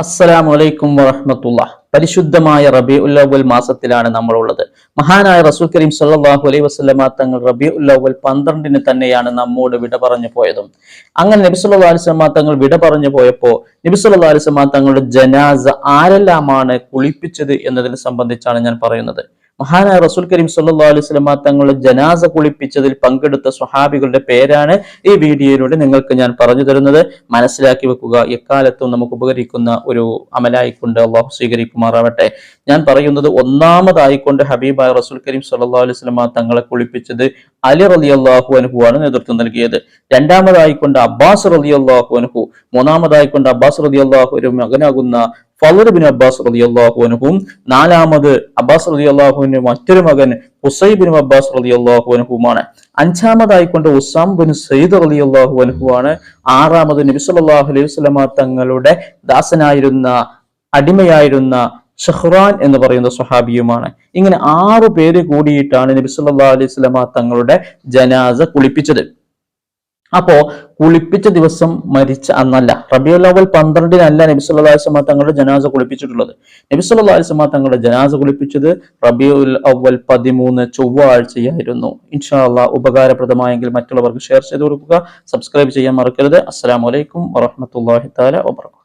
അസ്സലാമു അലൈക്കും വറഹ്മത്തുള്ളാ. പരിശുദ്ധമായ റബി ഉല്ലവൽ മാസത്തിലാണ് നമ്മളുള്ളത്. മഹാനായ റസൂൽ കരീം സല്ലാഹു അലൈഹി വസല്ലമ തങ്ങൾ റബി ഉല്ലവൽ പന്ത്രണ്ടിന് തന്നെയാണ് നമ്മോട് വിട പറഞ്ഞു പോയതും. അങ്ങനെ നബി സല്ലല്ലാഹു അലൈഹി വസല്ലമ തങ്ങൾ വിട പറഞ്ഞു പോയപ്പോ നബി സല്ലല്ലാഹു അലൈഹി വസല്ലമ തങ്ങളുടെ ജനാസ ആരെല്ലാമാണ് കുളിപ്പിച്ചത് എന്നതിനെ സംബന്ധിച്ചാണ് ഞാൻ പറയുന്നത്. മഹാനായ റസൂൽ കരീം സല്ലാ അലൈഹി വസല്ലമ തങ്ങളുടെ ജനാസ കുളിപ്പിച്ചതിൽ പങ്കെടുത്ത സ്വഹാബികളുടെ പേരാണ് ഈ വീഡിയോയിലൂടെ നിങ്ങൾക്ക് ഞാൻ പറഞ്ഞു തരുന്നത്. മനസ്സിലാക്കി വെക്കുക എക്കാലത്തും നമുക്ക് ഉപകരിക്കുന്ന ഒരു അമലായിക്കൊണ്ട് അള്ളാഹു സ്വീകരിക്കുമാറാവട്ടെ. ഞാൻ പറയുന്നത് ഒന്നാമതായിക്കൊണ്ട് ഹബീബായ റസൂൽ കരീം സല്ലാ അലൈഹി വസല്ലമ തങ്ങളെ കുളിപ്പിച്ചത് അലി റലി അള്ളാഹു ആണ് നേതൃത്വം നൽകിയത്. രണ്ടാമതായിക്കൊണ്ട് അബ്ബാസ് റലി അള്ളാഹു അനുഹു മൂന്നാമതായിക്കൊണ്ട് അബ്ബാസ് റലി അള്ളാഹു ഒരു മകനാകുന്ന ഫലർ ബിൻ അബ്ബാസ് റലി അള്ളാഹു അനുഹും നാലാമത് അബ്ബാസ് റലി അള്ളാഹുവിന്റെ മറ്റൊരു മകൻ ഹുസൈ ബിൻ അബ്ബാസ് റലി അള്ളാഹു അനുഹുമാണ് അഞ്ചാമതായിക്കൊണ്ട് ഉസാം ബിൻ സയ്യിദ് അലി അള്ളാഹു അനുഹുവാണ് ആറാമത് നബി സല്ലല്ലാഹു അലൈഹി വസല്ലമ തങ്ങളുടെ ദാസനായിരുന്ന അടിമയായിരുന്ന ഷഹ്റാൻ എന്ന് പറയുന്ന സ്വഹാബിയുമാണ്. ഇങ്ങനെ ആറു പേര് കൂടിയിട്ടാണ് നബി സല്ലല്ലാഹു അലൈഹി സ്വലമ തങ്ങളുടെ ജനാസ കുളിപ്പിച്ചത്. അപ്പോ കുളിപ്പിച്ച ദിവസം മരിച്ച അന്നല്ല റബിയുൽ അവൽ പന്ത്രണ്ടിനല്ല നബി അലിസ്മാ തങ്ങളുടെ ജനാസ കുളിപ്പിച്ചിട്ടുള്ളത്. നബി അലിസ്മാ തങ്ങളുടെ ജനാസ കുളിപ്പിച്ചത് റബിയുൽ അവൽ പതിമൂന്ന് ചൊവ്വാഴ്ചയായിരുന്നു. ഇൻഷാ ഉപകാരപ്രദമായെങ്കിൽ മറ്റുള്ളവർക്ക് ഷെയർ ചെയ്ത് കൊടുക്കുക സബ്സ്ക്രൈബ് ചെയ്യാൻ മറക്കരുത്. അസ്സാം വലൈക്കും വറഹ്മത്തുള്ളാഹി തആല വബറകാതുഹു.